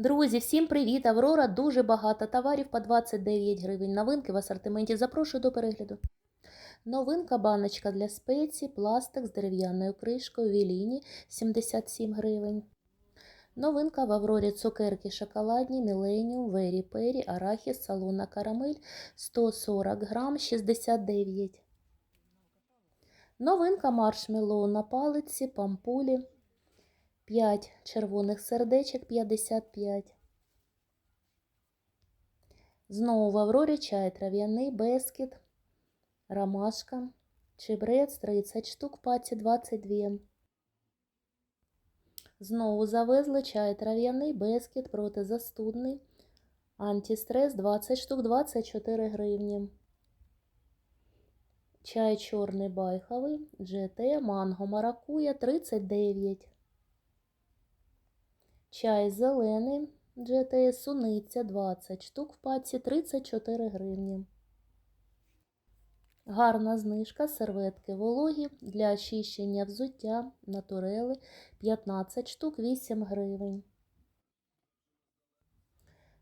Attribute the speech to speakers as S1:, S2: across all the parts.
S1: Друзі, всім привіт! Аврора дуже багато товарів по 29 гривень. Новинки в асортименті. Запрошую до перегляду. Новинка баночка для спецій, пластик з дерев'яною кришкою, Віліні 77 гривень. Новинка в Аврорі цукерки шоколадні, Міленіум, Вері Пері, Арахіс, Салона Карамель 140 грам 69. Новинка маршмеллоу на палиці, пампулі 5 червоних сердечок 55. Знову в Аврорі чай трав'яний, бескіт, ромашка, чебрець 30 штук, паці 22. Знову завезли чай трав'яний, бескіт, протизастудний, антистрес 20 штук, 24 гривні. Чай чорний байховий, GT, манго маракуя 39. Чай зелений, GT, суниця 20 штук в паці 34 гривні. Гарна знижка, серветки вологі для очищення взуття, натурели 15 штук 8 гривень.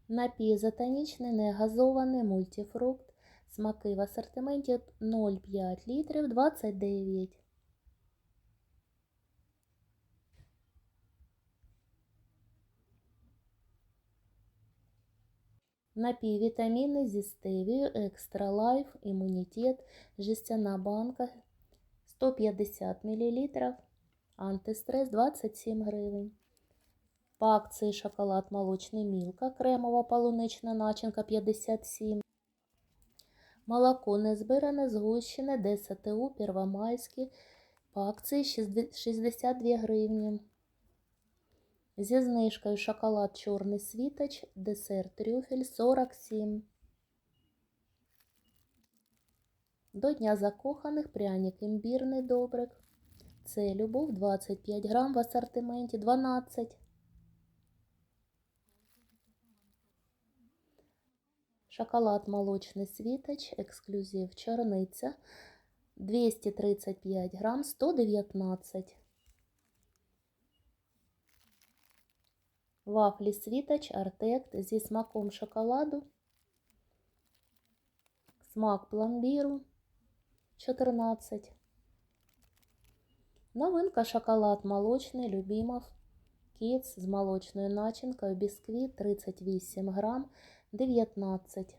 S1: Напій затонічний, негазований мультифрукт. Смаки в асортименті 0,5 літрів 29. Напій вітаміни зі стевією, екстра лайф, імунітет, жестяна банка 150 мл, антистрес 27 гривень. По акції шоколад молочний мілка, кремова полунична начинка 57 Молоко незбиране, згущене, ДСТУ, Первомайське, по акції 62 гривні. Зі знижкою шоколад чорний світоч, десерт трюфель 47. До Дня закоханих пряник імбірний добрик. Це любов 25 грам в асортименті 12. Шоколад молочний світоч, ексклюзив чорниця 235 грам 119. Вафлі світоч Артект зі смаком шоколаду. Смак пломбіру 14. Новинка шоколад молочний Любімов. Кіц з молочною начинкою бісквіт 38 грам 19.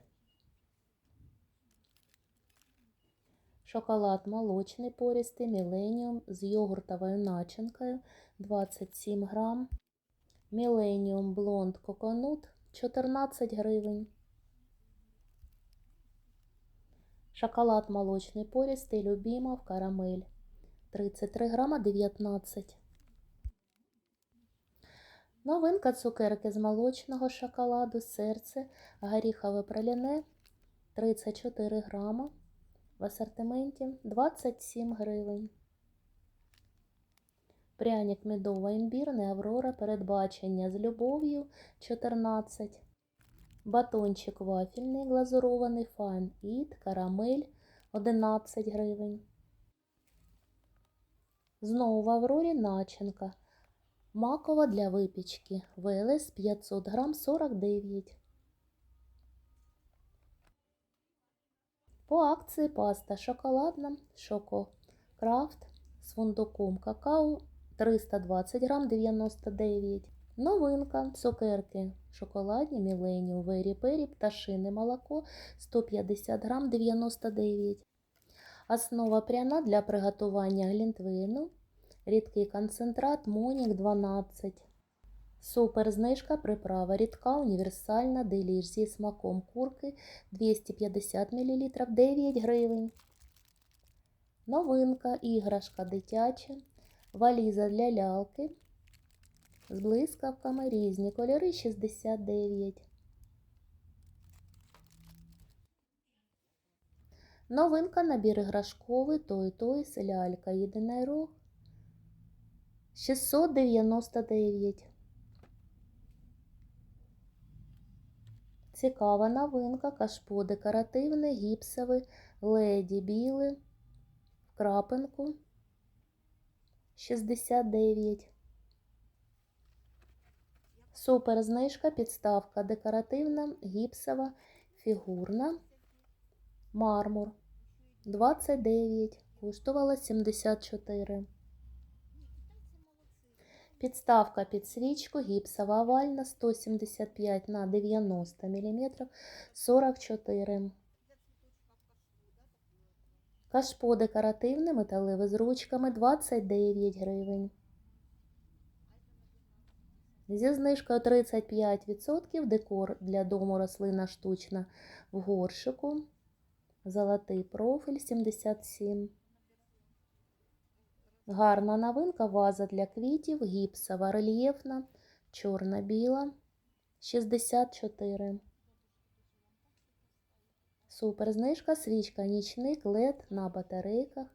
S1: Шоколад молочний пористий Міленіум з йогуртовою начинкою 27 грам. Міленіум Блонд Коконут 14 гривень. Шоколад молочний пористий Любімов Карамель 33 грама 19. Новинка цукерки з молочного шоколаду, серце, горіхове праляне 34 грама. В асортименті 27 гривень. Пряник медово імбірний Аврора передбачення з любов'ю 14. Батончик вафельний глазурований Fine Eat, карамель 11 гривень. Знову в Аврорі начинка. Макова для випічки. ВЛС 500 грам 49. По акції паста шоколадна Шоко Крафт з фундуком какао 320 грам 99. Новинка цукерки шоколадні Міленіум Вері Пері пташине молоко 150 грам 99. Основа пряна для приготування глінтвейну. Рідкий концентрат Монік 12. Супер знижка приправа рідка універсальна деліж зі смаком курки 250 мл 9 гривень. Новинка іграшка дитяча, валіза для лялки з блискавками різні кольори 69. Новинка набір іграшковий той той лялька єдиний рог 699. Цікава новинка, кашпо декоративне, гіпсове, леді біле, в крапинку 69. Супер знижка, підставка декоративна, гіпсова, фігурна, мармур 29, коштувала 74. Підставка під свічку, гіпсова овальна 175 на 90 мм 44. Кашпо декоративне, металеве з ручками 29 гривень. Зі знижкою 35% декор для дому рослина штучна в горшику. Золотий профіль 77. Гарна новинка ваза для квітів, гіпсова, рельєфна, чорно-біла 64. Супер знижка, свічка, нічник, лед на батарейках.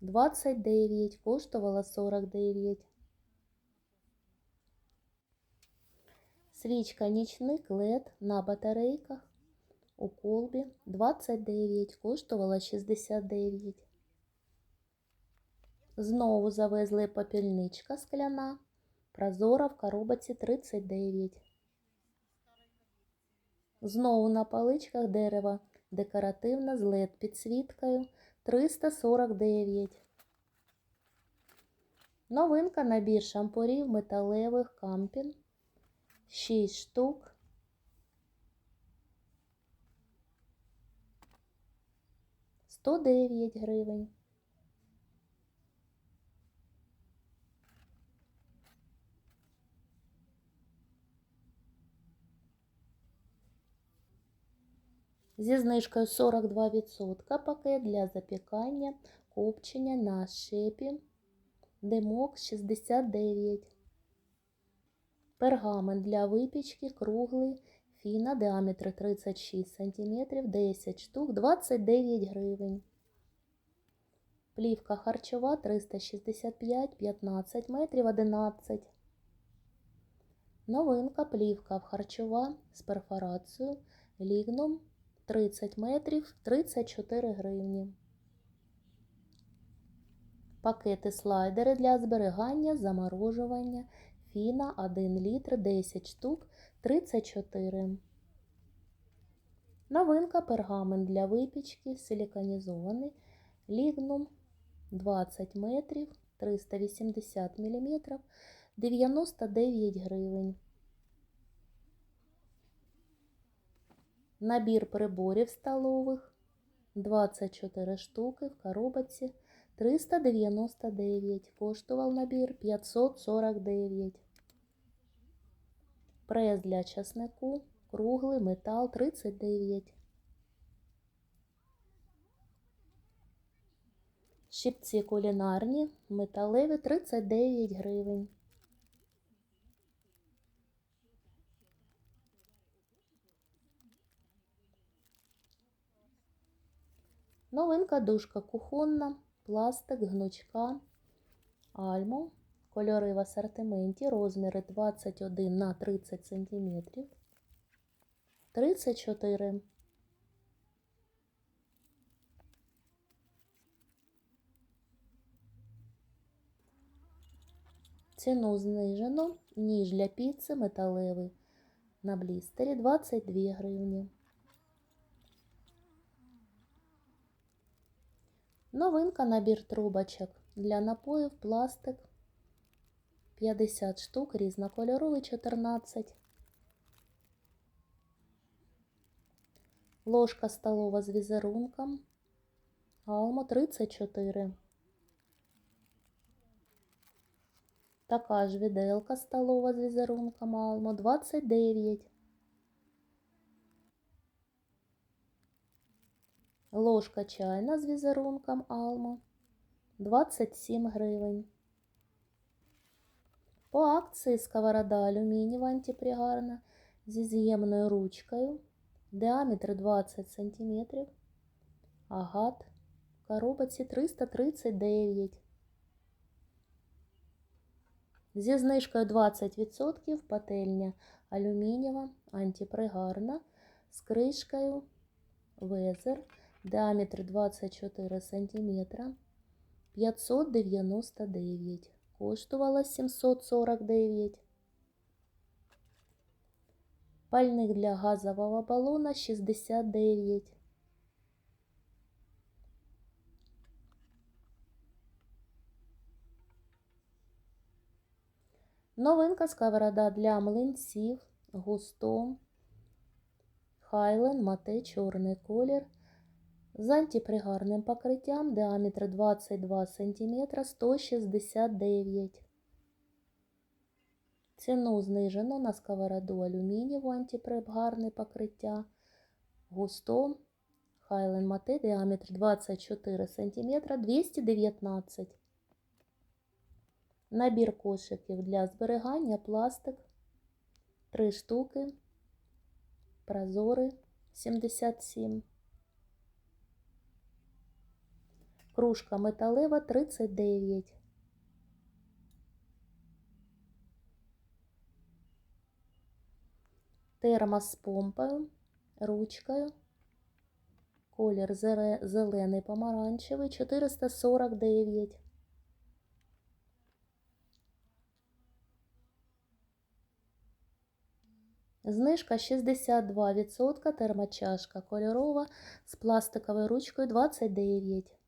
S1: 29, коштувала 49. Свічка нічник лед на батарейках у колбі 29, коштувала 69. Знову завезли попільничка скляна, прозора в коробці 39. Знову на паличках дерева декоративна з LED підсвіткою 349. Новинка набір шампурів металевих кампін 6 штук. Сто дев'ять гривень. Зі знижкою 42% пакет для запікання, копчення на шепі. Димок 69. Пергамент для випічки круглий. Фіна діаметр 36 см, 10 штук, 29 гривень. Плівка харчова 365, 15 метрів, 11. Новинка плівка харчова з перфорацією лігном 30 метрів, 34 гривні. Пакети слайдери для зберігання, заморожування. Фіна 1 літр, 10 штук, 34. Новинка пергамент для випічки, силіконізований, лігнум 20 метрів, 380 мм, 99 гривень. Набір приборів столових 24 штуки в коробці 399. Коштував набір 549. Прес для часнику. Круглий метал 39. Щипці кулінарні, металеві 39 гривень. Новинка душка кухонна, пластик, гнучка, альмо. Кольори в асортименті, розміри 21 на 30 см. 34. Ціну знижено, ніж для піци металевий на блістері 22 гривні. Новинка набір трубочок для напоїв пластик 50 штук, різнокольоровий 14. Ложка столова з візерунком. Алмо 34. Така ж віделка столова з візерунком Алмо 29. Ложка чайна з візерунком Алмо 27 гривень. По акції сковорода алюмінієва антипригарна зі з'ємною ручкою. Діаметр 20 см. Агат. Коробці 339. Зі знижкою 20% пательня алюмінієва антипригарна з кришкою Везер. Діаметр 24 см. 599. коштувала 749. Пальник для газового балона 69. Новинка сковорода для млинців густо. Хайлен мате чорний колір з антипригарним покриттям діаметр 22 см 169. Ціну знижено на сковороду алюмінієву антипригарне покриття. Густо. Хайлен мате діаметр 24 см 219 Набір кошиків для зберігання пластик. 3 штуки, прозори 77, кружка металева 39, термос з помпою, ручкою, колір зелений помаранчевий 449. Знижка 62%, термочашка кольорова з пластиковою ручкою 29.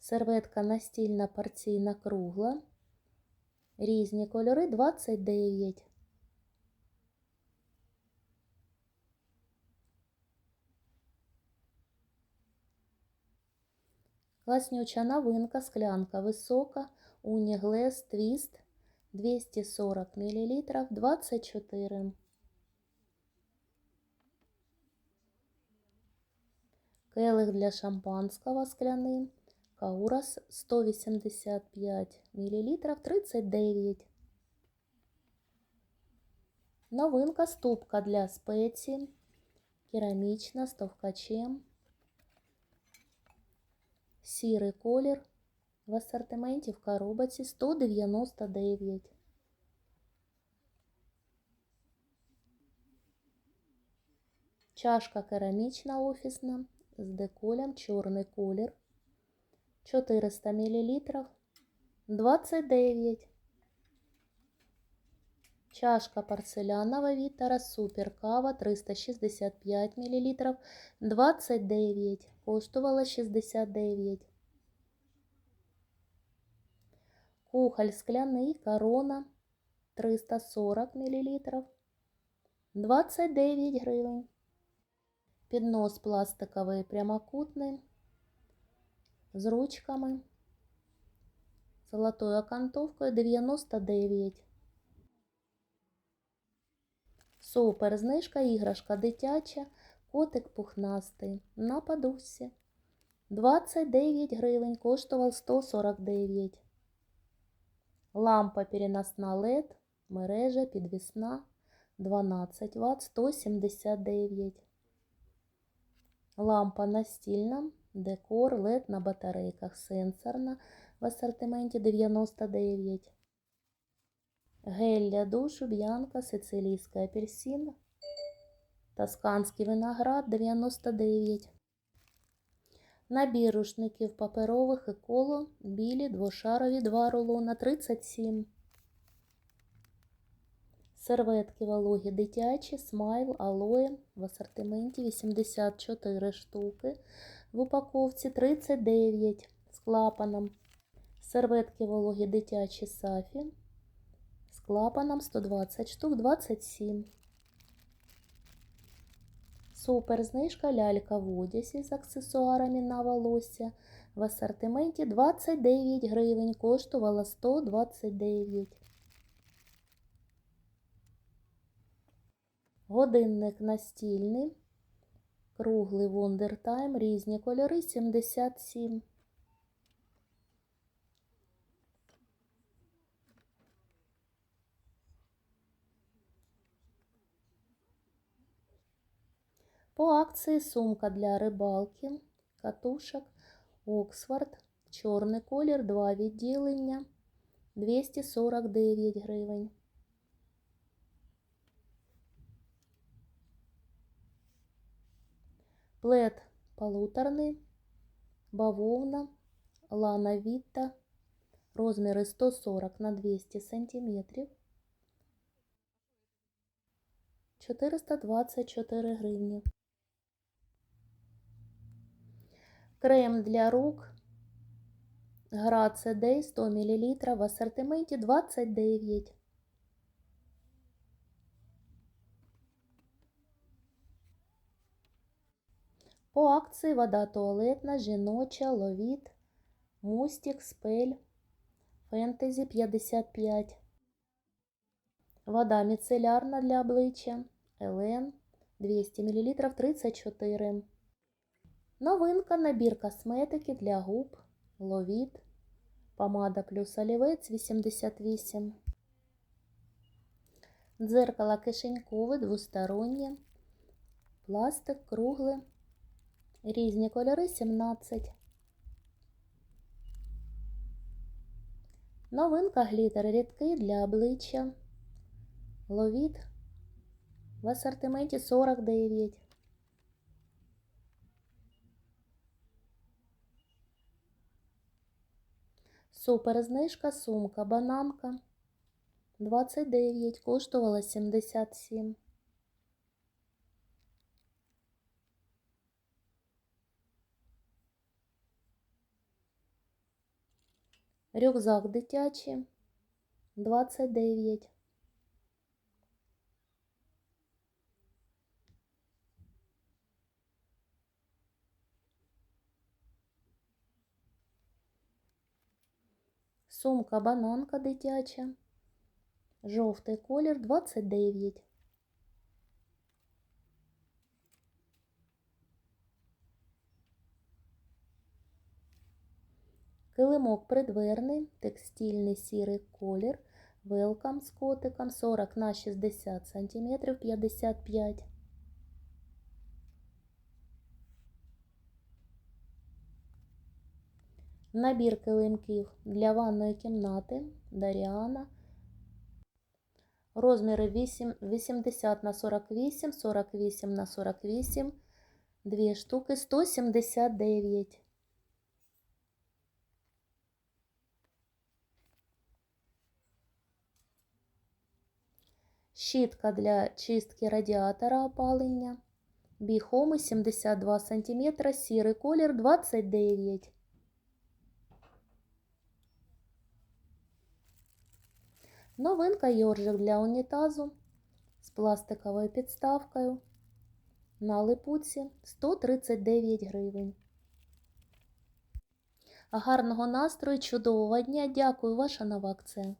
S1: Серветка настільна порційна кругла. Різні кольори 29. Класнюча новинка, склянка висока, уніглес, твіст 240 мл 24. Келих для шампанского скляний. Каурас 185 мл 39. Новинка ступка для спеції. Керамічна з товкачем. Сірий колір. В асортименті в коробці 199. Чашка керамічна офісна з деколем чорний колір 400 мл 29. Чашка порцелянова Вітера Супер Кава 365 мл 29. Коштувала 69. Кухоль скляний корона 340 мл 29 гривень. Піднос пластиковий прямокутний з ручками, золотою окантовкою 99. Супер знижка, іграшка дитяча, котик пухнастий на подушці. 29 гривень, коштував 149. Лампа переносна LED, мережа підвісна 12 Вт 179. Лампа настільна, декор LED на батарейках сенсорна в асортименті 99. Гель для душу, б'янка, сицилійський апельсин, тосканський виноград 99. Набір рушників паперових і коло, білі, двошарові, 2 рулона 37. Серветки вологі дитячі, смайл, алоє в асортименті 84 штуки. В упаковці 39 з клапаном. Серветки вологі дитячі сафі з клапаном 120 штук 27. Супер знижка лялька в одязі з аксесуарами на волосся. В асортименті 29 гривень, коштувала 129. Годинник настільний, круглий Time, різні кольори 77. По акції сумка для рибалки, катушок, Оксфорд, чорний колір, два відділення, 249 гривень. Плед полуторний, бавовна, лана віта, Розміри 140 на 200 сантиметрів. 424 гривні. Крем для рук Граце Дей 100 мл в асортименті 29. По акції вода туалетна, жіноча, ловіт, мустік, спель, фентезі 55. Вода міцелярна для обличчя, Елен 200 мл 34. Новинка набір косметики для губ, ловіт, помада плюс олівець 88. Дзеркало кишенькове двостороннє, пластик кругле, різні кольори 17. Новинка глітер рідкий для обличчя. Ловіт в асортименті 49. Супер знижка сумка бананка 29, коштувала 77. Рюкзак дитячий 29. Сумка бананка дитяча. Жовтий колір 29. Килимок придверний, текстильний сірий колір. Велкам з котиком 40 на 60 см 55. Набір килимків для ванної кімнати Даріана. Розміри 8, 80 на 48, 48 на 48, дві штуки 179. Щітка для чистки радіатора опалення. Біхоми 72 см, сірий колір 29. Новинка йоржик для унітазу з пластиковою підставкою на липуці 139 гривень. Гарного настрою, чудового дня! Дякую, ваша нова акція.